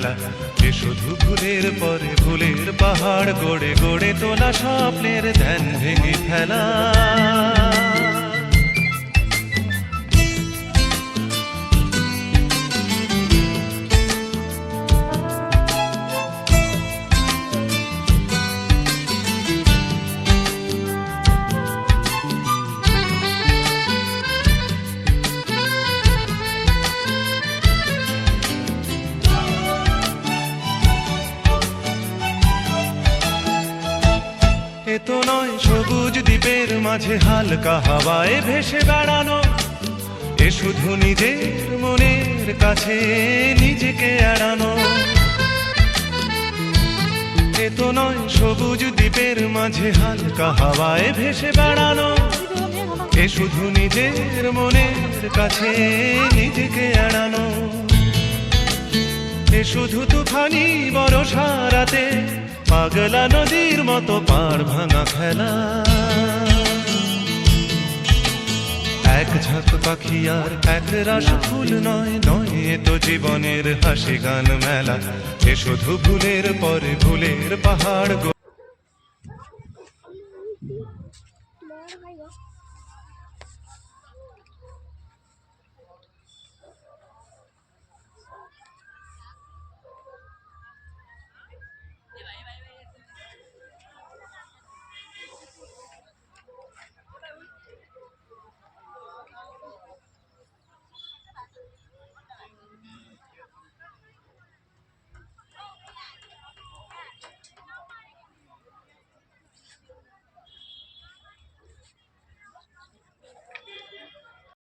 খেলা যে শুধু ভুলের পরে ভুলের পাহাড় গড়ে গড়ে তোলা স্বপ্নের ধ্যান ভেঙে ফেলা। এ নয় সবুজ দ্বীপের মাঝে হালকা হাওয়ায় ভেসে বেড়ানো। এ শুধু নিজের মনের কাছে নিজেকে এড়ানো। এ নয় সবুজ দ্বীপের মাঝে হালকা হাওয়ায় ভেসে বেড়ানো। এ শুধু নিজের মনের কাছে নিজেকে এড়ানো। এ শুধু তুফানি বড় সারাতে পাগলা নদীর মতো পাড় ভাঙা খেলা। এক ঝাঁক পাখি আর এক রাস ফুল নয় নয় এ তো জীবনের হাসি গান মেলা। এ শুধু ভুলের পরে ভুলের পাহাড়